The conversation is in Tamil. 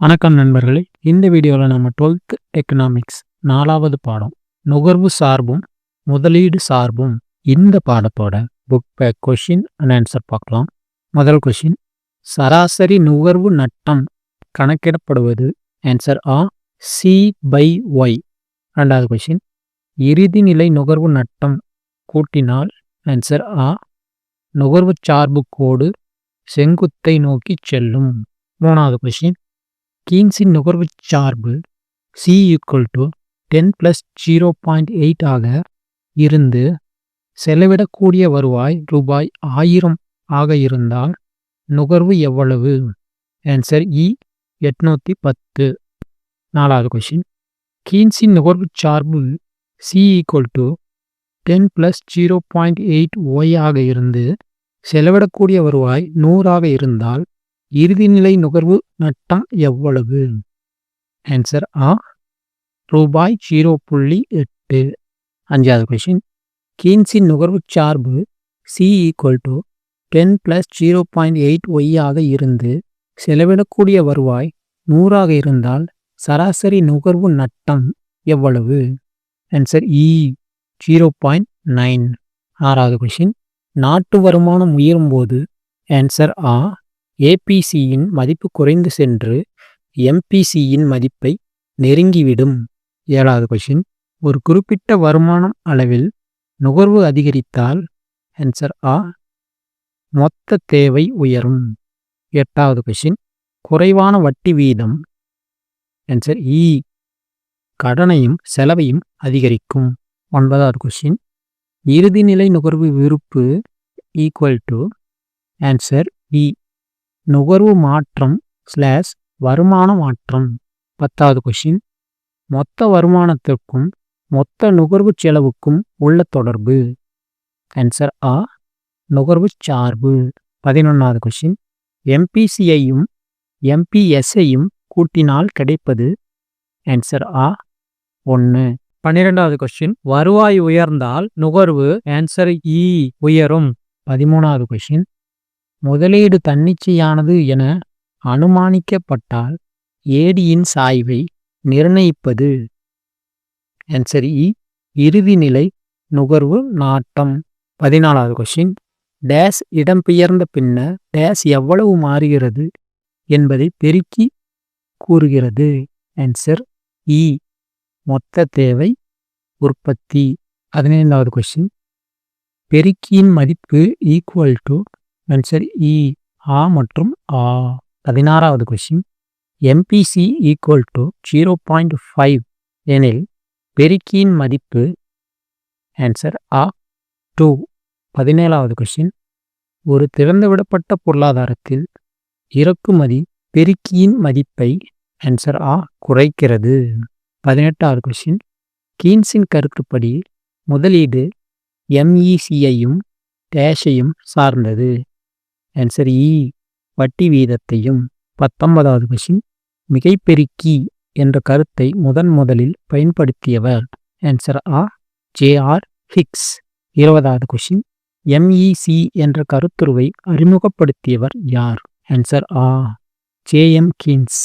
வணக்கம் நண்பர்களே. இந்த வீடியோவில் நம்ம டுவெல்த் எக்கனாமிக்ஸ் நாலாவது பாடம் நுகர்வு சார்பும் முதலீடு சார்பும் இந்த பாடத்தோட book back question and answer பார்க்கலாம். முதல் கொஷின் சராசரி நுகர்வு நட்டம் கணக்கிடப்படுவது ஆன்சர் ஆ சி பை ஒய் ரெண்டாவது கொஷின் இறுதிநிலை நுகர்வு நட்டம் கூட்டினால் ஆன்சர் ஆ நுகர்வு சார்பு கோடு செங்குத்தை நோக்கி செல்லும். மூணாவது கொஷின் கீன்ஸின் நுகர்வு சார்பு C equal to ten plus zero point eight ஆக இருந்து செலவிடக்கூடிய வருவாய் ரூபாய் ஆயிரம் ஆக இருந்தால் நுகர்வு எவ்வளவு? ஆன்சர் இ e, எட்நூற்றி பத்து. நாலாவது கொஷின் கீன்ஸின் நுகர்வு சார்பு C equal to ten plus zero point eight Y ஆக இருந்து செலவிடக்கூடிய வருவாய் நூறாக இருந்தால் இறுதிநிலை நுகர்வு நட்டம் எவ்வளவு? ஆன்சர் ஆ ரூபாய் ஜீரோ புள்ளி எட்டு. அஞ்சாவது கொஷின் கீன்ஸின் நுகர்வு சார்பு C equal to ten plus zero point eight Y ஆக இருந்து செலவிடக்கூடிய வருவாய் நூறாக இருந்தால் சராசரி நுகர்வு நட்டம் எவ்வளவு? ஆன்சர் இ ஜீரோ பாயிண்ட் நைன் ஆறாவது கொஷின் நாட்டு வருமானம் உயரும்போது ஆன்சர் ஆ ஏபிசியின் மதிப்பு குறைந்து சென்று எம்பிசியின் மதிப்பை நெருங்கிவிடும். ஏழாவது கொஷின் ஒரு குறிப்பிட்ட வருமானம் அளவில் நுகர்வு அதிகரித்தால் ஆன்சர் ஆ மொத்த தேவை உயரும். எட்டாவது கொஷின் குறைவான வட்டி வீதம் ஆன்சர் இ e, கடனையும் செலவையும் அதிகரிக்கும். ஒன்பதாவது கொஷின் இறுதிநிலை நுகர்வு விருப்பு ஈக்குவல் டு ஆன்சர் இ நுகர்வு மாற்றம் ஸ்லாஷ் வருமான மாற்றம். பத்தாவது கொஷின் மொத்த வருமானத்திற்கும் மொத்த நுகர்வு செலவுக்கும் உள்ள தொடர்பு. ஆன்சர் ஆ நுகர்வு சார்பு. பதினொன்றாவது கொஷின் எம்பிசியையும் எம்பிஎஸ்ஐயும் கூட்டினால் கிடைப்பது? ஆன்சர் ஆ ஒன்று பன்னிரெண்டாவது கொஸ்டின் வருவாய் உயர்ந்தால் நுகர்வு ஆன்சர் இ e உயரும். பதிமூணாவது கொஸ்டின் முதலீடு தன்னிச்சையானது என அனுமானிக்கப்பட்டால் ஏடியின் சாய்வை நிர்ணயிப்பது. ஆன்சர் இ e. இறுதிநிலை நுகர்வு நாட்டம். பதினாலாவது கொஷின் டேஸ் இடம்பெயர்ந்த பின்னர் டேஸ் எவ்வளவு மாறுகிறது என்பதை பெருக்கி கூறுகிறது. ஆன்சர் இ e. மொத்த தேவை உற்பத்தி. பதினைந்தாவது கொஷின் பெருக்கியின் மதிப்பு ஈக்குவல் டு ஆன்சர் இ ஆ மற்றும் ஆ பதினாறாவது question MPC equal to zero point five எனில் பெருக்கியின் மதிப்பு ஆன்சர் ஆ டூ பதினேழாவது கொஷின் ஒரு திறந்துவிடப்பட்ட பொருளாதாரத்தில் இறக்குமதி பெருக்கியின் மதிப்பை ஆன்சர் ஆ குறைக்கிறது. பதினெட்டாவது கொஷின் கீன்ஸின் கருத்துப்படி முதலீடு எம்இசியையும் டேஷையும் சார்ந்தது. ஆன்சர் இ வட்டி வீதத்தையும் பத்தொன்பதாவது கொஷின் மிகைப்பெருக்கி என்ற கருத்தை முதன் முதலில் பயன்படுத்தியவர். ஆன்சர் ஆ ஜே ஆர் ஹிக்ஸ் இருபதாவது கொஷின் எம்இசி என்ற கருத்துருவை அறிமுகப்படுத்தியவர் யார்? ஆன்சர் ஆ ஜே எம் கீன்ஸ்.